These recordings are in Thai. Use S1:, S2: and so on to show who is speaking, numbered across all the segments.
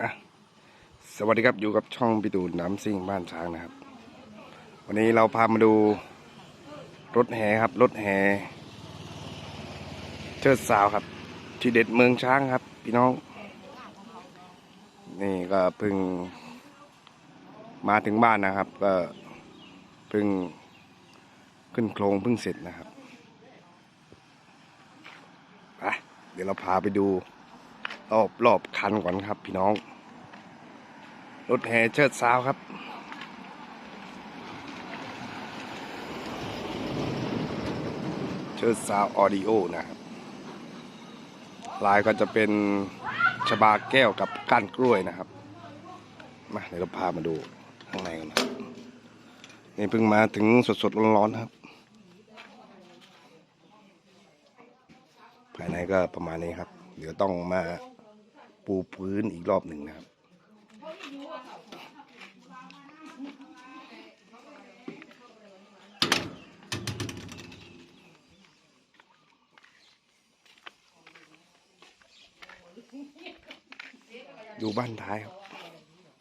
S1: อะสวัสดีครับอยู่กับช่องพิตูนน้ำซิ่งบ้านช้างนะครับ วันนี้เราพามาดูรถแห่ครับรถแห่เชิดสาวครับ ที่เด็ดเมืองช้างครับ พี่น้อง นี่ก็เพิ่งมาถึงบ้านนะครับ ก็เพิ่งขึ้นโครงเพิ่งเสร็จนะครับไปเดี๋ยวเราพาไปดูรอบรอบคันก่อนครับ พี่น้อง รถแห่เชิดสาวครับ เชิดซาวออดิโอนะครับ ลายก็จะเป็นชบาแก้วกับก้านกล้วยนะครับ มาเดี๋ยวเราพามาดูข้างในกันนะนี่เพิ่งมาถึงสดๆร้อนๆครับ ภายในก็ประมาณนี้ครับ เดี๋ยวต้องมาปูพื้นอีกรอบหนึ่งนะครับ ดูบ้านท้ายครับ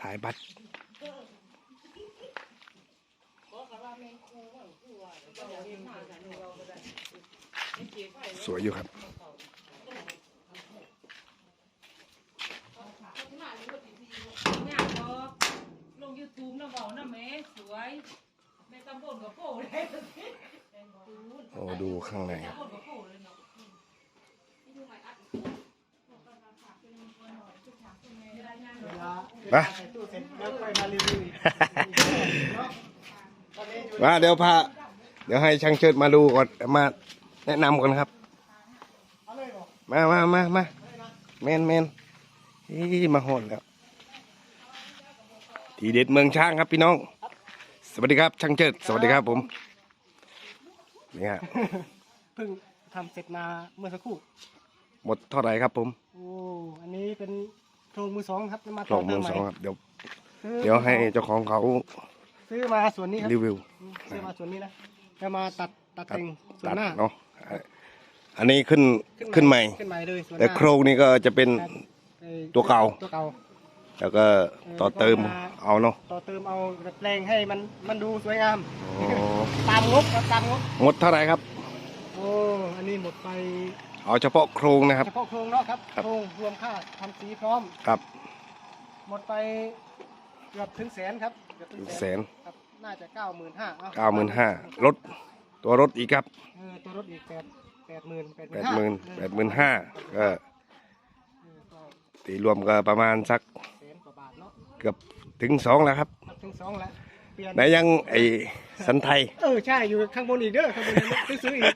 S1: ท้ายบัตรสวยอยู่ครับ
S2: ลงยูทูบนะเบานะแม่สวยแม่ตำบลกับโป้เลย
S1: โอ้ดูข้างในครับ
S2: ตำบลกับโป้เลยเนาะ
S1: มา
S3: ตู้เสร็จแล้วค่อยมารีวิวอีก
S1: มาเดี๋ยวพาเดี๋ยวให้ช่างเชิดมาดูก่อนมาแนะนำก่อนครับ
S3: เอาเลยบอก
S1: มามามามาแมนแมนอีมาหอนแล้ว ทีเด็ดเมืองช้างครับพี่น้อง สวัสดีครับ ช่างเชิด สวัสดีครับผมนี่ฮะ
S3: เพิ่งทำเสร็จมาเมื่อสักครู่
S1: หมดเท่าไหร่ครับผม
S3: โอ้อันนี้เป็น โครงมือสองครับจะมา
S1: คลองเมื
S3: เติ
S1: อง
S3: มให
S1: ส
S3: ม่
S1: องครับเดี๋ยว
S3: ซื้อ
S1: เดี๋ยวให้เจ้าของเขา
S3: ซื้อมาส่วนนี้ครับ
S1: รีวิว
S3: ซื้อมาส่วนนี้นะแล้วมาตัดตัด
S1: ตัด
S3: แต่งส่ว
S1: ตั
S3: น
S1: ด
S3: หน้า
S1: เนาะอันนี้ขึ้นขึ้นใหม่
S3: ขึ้นใหม่เลยส่วนห
S1: แต่
S3: น้า
S1: โครงนี้ก็จะเป็น
S3: ครับไอ้
S1: ตัวเก่า
S3: ตัวเก่า
S1: แล้วก็ต่อเติมเอาเนาะ
S3: ต่อเติมเอาดัดแปลงให้มันมันดูสวยงาม
S1: อ๋อ
S3: ตามงบครับตามงบ
S1: หมดเท่าไหร่ครับ
S3: โอ้ อันนี้หมดไป
S1: เอาเฉพาะโครงนะครับ
S3: เฉพาะโครงเนาะครับ
S1: ครับ
S3: โครงรวมค่าทำสีพร้อม
S1: ครับ
S3: หมดไปเกือบถึงแสนครับเกือบถึง
S1: แสน
S3: ครับน่าจะเก้าหมื่นห้า
S1: เก้าหมื่นห้ารถตัวรถอีกครับ
S3: เออตัวรถอีกแปดแปดหมื่นแปดห
S1: แป
S3: มื่น
S1: ดหมื่นแปดหมื่นห้าก็ตีรวมก็ประมาณสัก
S3: แสนกว่าบาทเนาะ
S1: เกือบถึงสองแล้วครับ
S3: ครับถึงสองแล้วเปลี่ยน
S1: ไหนยังไอสันไทย
S3: เออใช่อยู่ข้างบนอีกเด้อข้างบนยังซื้ออีก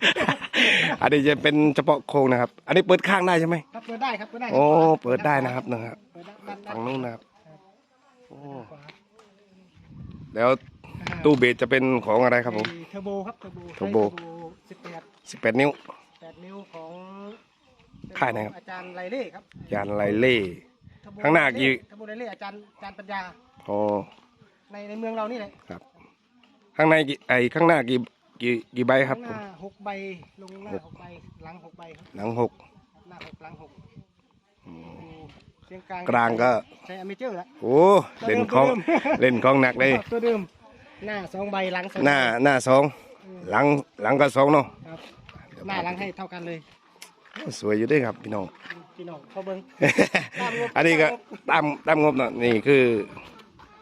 S1: อันนี้จะเป็นเฉพาะโครงนะครับ อันนี้เปิดข้างได้ใช่ไหม
S3: ครับเปิดได้ครับเปิดได้
S1: โอ้เปิดได้นะครับนะครับ
S3: เปิดได้ด้านด้า
S1: ฝั่งนู้นนะครับโอ้
S3: ขวา
S1: แล้วตู้เบสจะเป็นของอะไรครับผม
S3: ไอ้เทอร์โบครับเทอร์โบ
S1: เทอร์โบ
S3: สิบแปด
S1: สิบแปดนิ้ว
S3: แปดนิ้วของ
S1: ค่ายไหนครับ
S3: อาจารย์ไรเล่ครับ
S1: ยานไลเล่
S3: เทอร์โบ
S1: ข้างหน้ากี่
S3: เทอร์โบไรเล่อาจารย์อาจารย์ปัญญา
S1: โอ้
S3: ในในเมืองเรานี่แหละ
S1: ครับ ข้างในกี่ไอข้างหน้ากี่ กี่กี่ใบครับ
S3: ข้าง
S1: ผ
S3: ห
S1: ม
S3: น้าหกใบลงหน้าหกใบหลังหกใบครับ
S1: หลังหก
S3: หน้าหกหลังหก
S1: อืม
S3: เชียงกลาง
S1: กลางก็
S3: ใช้อเมเจอร์ละ
S1: โอ้เล่นของ
S3: ตัวเดิม
S1: เล่นของหนักเลย
S3: ตัวเดิมหน้าสองใบหลังสอง
S1: หน้าหน้าสองหลังหลังก็สองเนาะ
S3: ครับหน้าหลังให้เท่ากันเลย
S1: สวยอยู่ด้วยครับพี่น้อง
S3: พี่น้องพอเบิ้ง
S1: อันนี้ก็ตามตามงบเนาะนี่คือ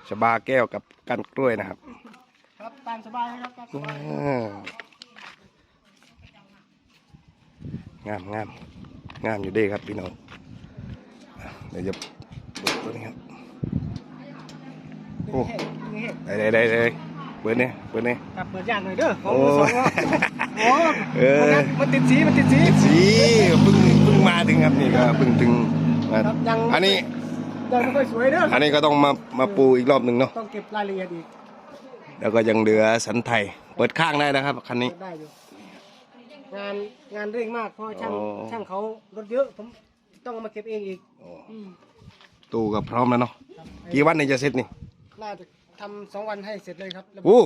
S1: ชบาแก้วกับกันกล้วยนะครับ
S3: ครับตามสบายนะครับตามสบาย
S1: อ่างามงามงามอยู่เด้ครับพี่น้องอะเดี๋ยวจะเปิดตัวนี้ครับโอ้
S3: นี่เห็น
S1: ได้ได้ได้ได้เปิดเนี่ยเปิดเนี่ย
S3: ครับเปิดย่านหน่อยเด้อของ
S1: โอ้
S3: มือสองเนาะโอ้
S1: เออ
S3: มันติดสีมันติดสี
S1: สีเพิ่งเพิ่งมาถึงครับนี่ก็เพิ่งถึงมา
S3: ครับยัง
S1: อันนี้
S3: ยังไม่ค่อยสวยเด้อ
S1: อันนี้ก็ต้องมามาปูอีกรอบหนึ่งเนาะ
S3: ต้องเก็บรายละเอียดอีก
S1: แล้วก็ยังเหลือสันไทยเปิดข้างได้นะครับคันนี้
S3: เปิดได้อยู่งานงานเร่งมากเพราะช่าง
S1: อ๋อ
S3: ช่างเขารถเยอะผมต้องเอามาเก็บเองอีกอืม
S1: ตู้ก็พร้อมแล้วเนาะ
S3: ครับ
S1: กี่วันนี่จะเสร็จนี่
S3: น่าจะทำสองวันให้เสร็จเลยครับแล้ว
S1: โอ้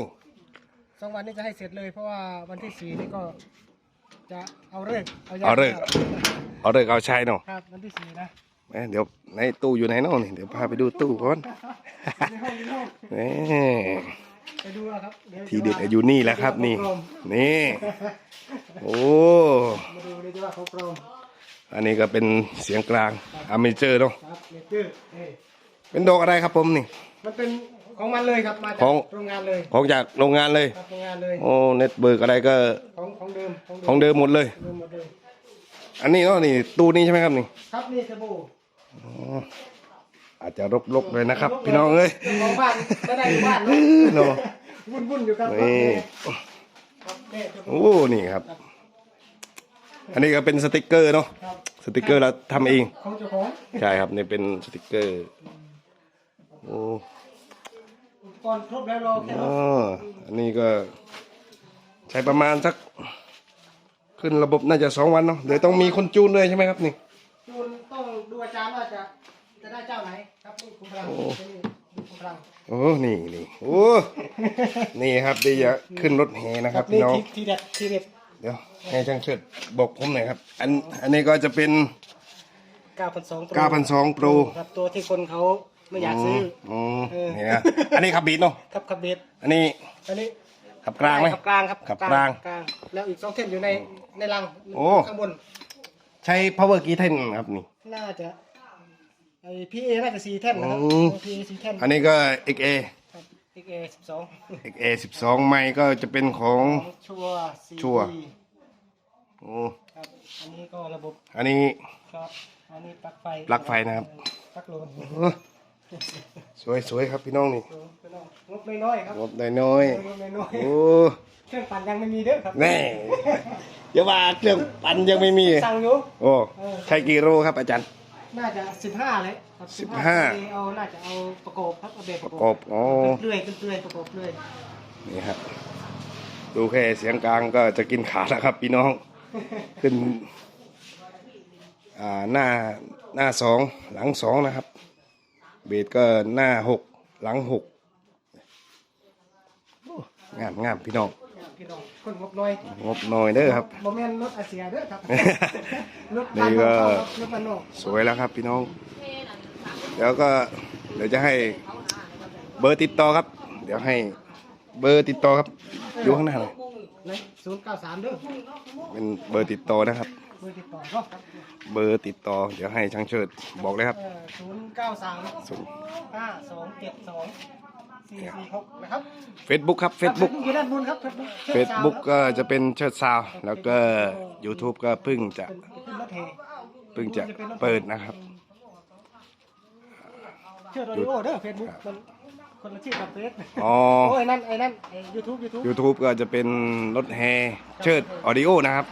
S3: สองวันนี้จะให้เสร็จเลย เพราะว่าวันที่สี่นี่ก็ จะเอาเลิกษ์
S1: เอาเลิกเอาเลิกเอาใช้เนาะ
S3: ครับวันที่สี่นะ
S1: แหมเดี๋ยวในตู้อยู่ไหนเนาะนี่เดี๋ยวพาไปดูตู้ก่อน
S3: ในห้องในห้อง
S1: แหม
S3: ไปดูนะครับยว
S1: ทีเด็ดอยู่นี่แหละครับนี่ นี่ โอ้
S3: มาดูเลยดีว่าของปลอม
S1: อันนี้ก็เป็นเสียงกลางอเมเจอร์เนาะ
S3: ครับเนเจอร์เอ้ย
S1: เป็นดอกอะไรครับผมนี่
S3: มันเป็นของมันเลยครับ มาจา
S1: ข
S3: ก
S1: อง
S3: โรงงานเลย
S1: ของจากโรงงานเลย
S3: ครับโรงงานเลย
S1: โอ้เน็ตเบิร์กอะไรก็
S3: ของของเดิม
S1: ของเดิมหมดเลย
S3: เดิมหมดเลย
S1: อันนี้เนาะนี่ตู้นี้ใช่ไหมครับนี่
S3: ครับนี่สบู่
S1: อาจจะรกๆเลยนะครับ พี่น้องเอ้ย
S3: จ้าของบ้านไม่ได้อยู่บ้าน
S1: เนาะ
S3: วุ่นวุ่นๆอยู่ครับ
S1: นี่
S3: ครับแม่สบู่
S1: โอ้นี่ครับ อันนี้ก็เป็นสติกเกอร์เนาะ
S3: ครับ
S1: สติกเกอร์เราทำเอง
S3: ของเจ้าของ
S1: ใช่ครับนี่เป็นสติกเกอร์โอ้
S3: อุปกรณ์ครบแล้วรอแค่
S1: อ๋
S3: ร
S1: อ
S3: อ
S1: อันนี้ก็ ใช้ประมาณสัก ขึ้นระบบน่าจะสองวันเนาะเดี๋ยวต้องมีคนจูนด้วยใช่ไหมครับนี่ โอ้
S3: นี่ดูคุณพลัง
S1: โอ้นี่นี่โอ้ นี่ครับเดี๋ยวจะขึ้นรถแห่นะครับพี่
S3: นี่
S1: น้อง
S3: ทีทีเด็ดทีเด็ด
S1: เดี๋ยวให้ช่างเชิดบอกผมหน่อยครับ อันอันนี้ก็จะเป็น
S3: 9,200
S1: 9,200 Pro
S3: ครับตัวที่คนเขาไม่อยากซื้อ
S1: อืม
S3: เออ
S1: นี่นะอันนี้ขับบีทเนาะ
S3: ครับขับเบส
S1: อันนี้
S3: อันนี้
S1: ขับกลางไหม
S3: ขับกลางครับ
S1: ขับกลาง
S3: กลางแล้วอีกสองเท่นอยู่ในในรัง
S1: โอ้
S3: ข้างบน
S1: ใช้ power กี่เท่นครับนี่
S3: น่าจะ ไอพีเอน่าจะสี่แท่นนะครับ
S1: อืม
S3: พีเอสี่แท่น
S1: อันนี้ก็ XA
S3: ครับเอ็กเอสิบสอง
S1: XA 12 ไมค์ก็จะเป็นของ
S3: ชัวร์สี่
S1: ชัวร์โอ้
S3: ครับอันนี้ก็ระบบ
S1: อันนี้
S3: ครับอันนี้ปลั๊กไฟ
S1: ปลั๊กไฟนะครับ
S3: ปลั๊กโหลด
S1: โอ้สวยสวยครับพี่น้องนี่
S3: งบน้อยๆครับ
S1: งบน้อย
S3: งบน้อย
S1: ๆโอ้
S3: ๆเครื่องปั่นยังไม่มีเด้อครับ
S1: แน่อย่าว่าเครื่องปั่นยังไม่มี
S3: สั่งอยู่
S1: โอ้ใช้กี่โลครับอาจารย์
S3: น่าจะสิบห้าเลยครับ
S1: สิบห้า
S3: เอาน่าจะเอาประกอบครับเอาแบบประ
S1: ประ
S3: ก
S1: ก
S3: อ
S1: อ
S3: บบ
S1: อ๋อ
S3: เลื่อยๆเลื่อยๆประกอบเลื่อย
S1: นี่ครับดูแค่เสียงกลางก็จะกินขาดแล้วครับ พี่น้องขึ้นอ่าหน้าหน้าสองหลังสองนะครับ เบสก็หน้าหกหลังหกโอ้งามงามพี่น้อง
S3: พี่น้องคนงบน้อย
S1: งบน้อยเด้อครับ
S3: โมเมนต์รถอาเซียเด้อครับ รถ
S1: นี่ก็
S3: รถบ้านนอก
S1: สวยแล้วครับพี่น้อง เดี๋ยวก็เดี๋ยวจะให้เบอร์ติดต่อครับ เดี๋ยวให้เบอร์ติดต่อครับอยู่ข้างหน้าเลย
S3: เลยศูนย์เก้าสามเด้อ
S1: เป็นเบอร์ติดต่อนะครับ
S3: เบอร์ติดต่อก็
S1: เบอร์ติดต่อ เดี๋ยวให้ช่างเชิดบอกเลยครับ
S3: ศูนย์เก้าสาม
S1: ศูนย์
S3: ห้าสองเจ็ดสอง สี่สี่หกนะครับ
S1: เฟซบุ๊กครับเฟซบุ๊ก
S3: อยู่ด้านบนครับ
S1: เฟซบุ๊กก็จะเป็นเชิดซาวแล้วก็ YouTube ก็เพิ่งจะ
S3: เป็นเป็นรถเฮ
S1: เพิ่งจะเปิดนะครับ
S3: เชื่อโรดิโอเด้อเฟซบุ๊กมันคนละชื่อกับเฟซ
S1: อ๋อ
S3: โอ้ยนั่นไอ้นั่นไอ้ยูทูบยูทูบ
S1: YouTube ก็จะเป็นรถแฮเชิดออดิโอนะครับ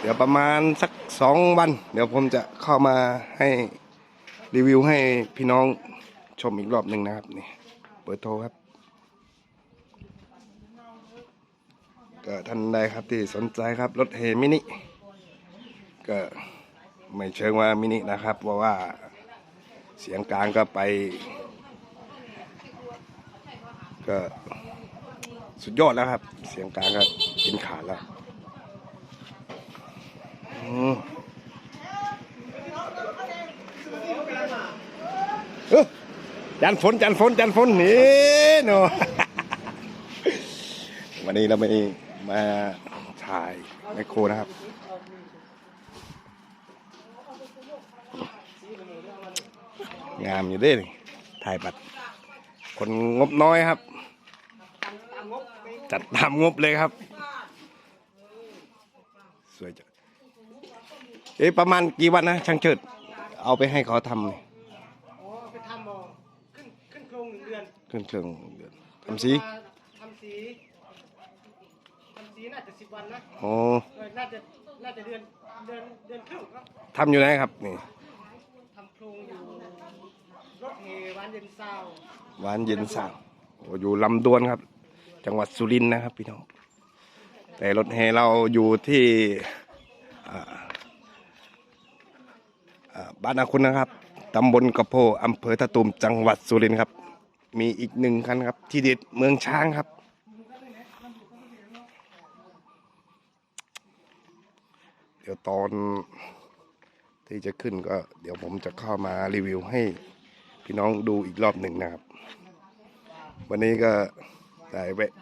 S1: เดี๋ยวประมาณสักสองวัน เดี๋ยวผมจะเข้ามาให้รีวิวให้พี่น้อง ชมอีกรอบหนึ่งนะครับนี่เปิดโทรครับ ก็ท่านใดครับที่สนใจครับรถเฮมินิ ก็ไม่เชิงว่ามินินะครับ เพราะว่าเสียงกลางก็ไป ก็สุดยอดแล้วครับ เสียงกลางก็กินขาดแล้วอืมเอ้อ จันฝนจันฝนจันฝนนี่เนาะวันนี้เราไม่มาถ่ายไมโครนะครับ งามอยู่ด้นี่ถ่ายบัตรคนงบน้อยครับ จัดตามงบเลยครับสวยจังเอ๊ะประมาณกี่วันนะช่างเชิด เอาไปให้เขาทำนี่
S3: อ๋อไปทำบ่ขึ้นขึ้นโครงหนึ่ง เดือน
S1: เครื่องเครื่องเดือนทำสี
S3: มาทำสีทำสีน่าจะสิบวันนะ
S1: โอ้
S3: เออน่าจะน่าจะเดือนเดือนเดือนครึ่งครับ
S1: ทำอยู่ไหนครับนี่
S3: ทำโครงอยู่รถเฮวันเย็นเศร้า
S1: หวานเย็นสาวโอ้อยู่ลำดวนครับ จังหวัดสุรินทร์นะครับพี่น้อง แต่รถแห่เราอยู่ที่อ่าอ่าบ้านอาคุณนะครับตำบลกระโพอำเภอท่าตูมจังหวัดสุรินทร์ครับ มีอีกหนึ่งคันครับ ที่เด็ดเมืองช้างครับ เดี๋ยวตอนที่จะขึ้นก็ เดี๋ยวผมจะเข้ามารีวิวให้พี่น้องดูอีกรอบหนึ่งนะครับ วันนี้ก็ได้แวะ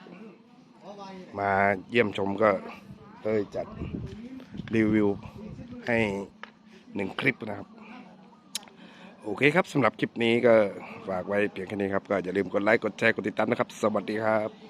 S1: มาเยี่ยมชมก็เลยจัดรีวิวให้หนึ่งคลิปนะครับ โอเคครับสำหรับคลิปนี้ก็ฝากไว้เพียงแค่นี้ครับ ก็อย่าลืมกดไลค์ กดแชร์ กดติดตามนะครับ สวัสดีครับ